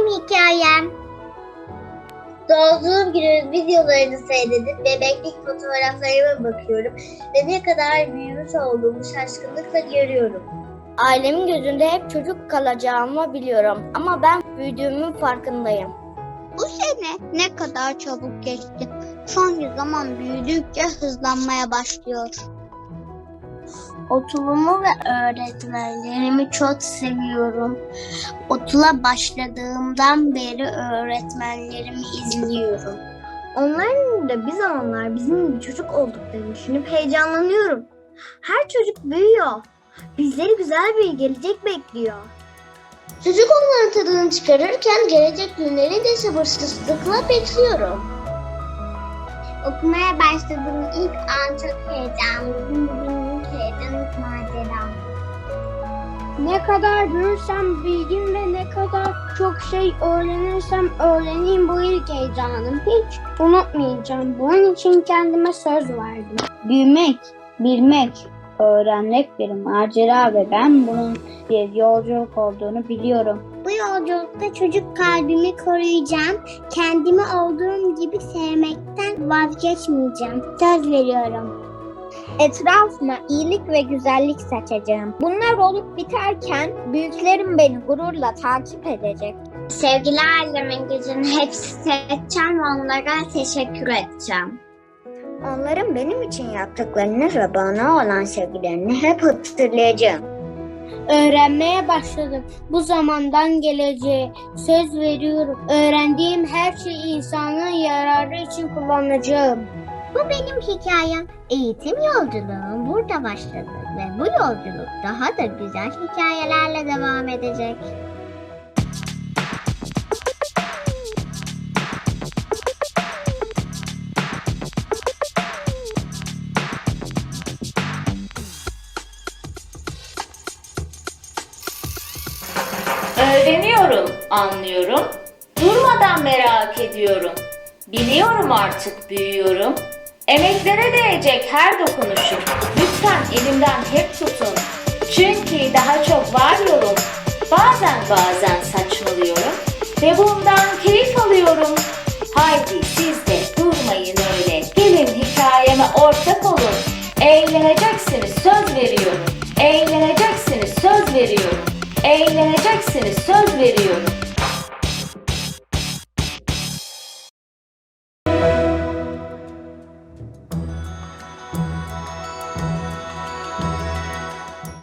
hikayem. Doğduğum günün videolarını seyredip bebeklik fotoğraflarıma bakıyorum ve ne kadar büyümüş olduğumu şaşkınlıkla görüyorum. Ailemin gözünde hep çocuk kalacağımı biliyorum ama ben büyüdüğümün farkındayım. Bu sene ne kadar çabuk geçti. Son zaman büyüdükçe hızlanmaya başlıyor. Okulumu ve öğretmenlerimi çok seviyorum. Okula başladığımdan beri öğretmenlerimi izliyorum. Onların da bir zamanlar bizim gibi çocuk olduklarını düşünüp heyecanlanıyorum. Her çocuk büyüyor. Bizleri güzel bir gelecek bekliyor. Çocuk olmanın tadını çıkarırken gelecek günleri de sabırsızlıkla bekliyorum. Okumaya başladığım ilk an çok heyecanlıydım. Ne kadar büyürsem bilgim ve ne kadar çok şey öğrenirsem öğreneyim bu ilk heyecanım. Hiç unutmayacağım. Bunun için kendime söz verdim. Büyümek, bilmek, öğrenmek bir macera ve ben bunun bir yolculuk olduğunu biliyorum. Bu yolculukta çocuk kalbimi koruyacağım. Kendimi olduğum gibi sevmekten vazgeçmeyeceğim. Söz veriyorum. Etrafıma iyilik ve güzellik saçacağım. Bunlar olup biterken büyüklerim beni gururla takip edecek. Sevgili ailemin gücünü hepsi seçeceğim ve onlara teşekkür edeceğim. Onların benim için yaptıklarını ve bana olan sevgilerini hep hatırlayacağım. Öğrenmeye başladım. Bu zamandan geleceğe söz veriyorum. Öğrendiğim her şeyi insanın yararı için kullanacağım. Bu benim hikayem. Eğitim yolculuğum burada başladı ve bu yolculuk daha da güzel hikayelerle devam edecek. Öğreniyorum, anlıyorum. Durmadan merak ediyorum. Biliyorum artık büyüyorum. Emeklere değecek her dokunuşum. Lütfen elimden hep tutun. Çünkü daha çok var yolum. Bazen bazen saçmalıyorum. Ve bundan keyif alıyorum. Haydi siz de durmayın öyle. Gelin hikayeme ortak olun. Eğleneceksiniz söz veriyorum. Eğleneceksiniz söz veriyorum. Eğleneceksiniz söz veriyorum.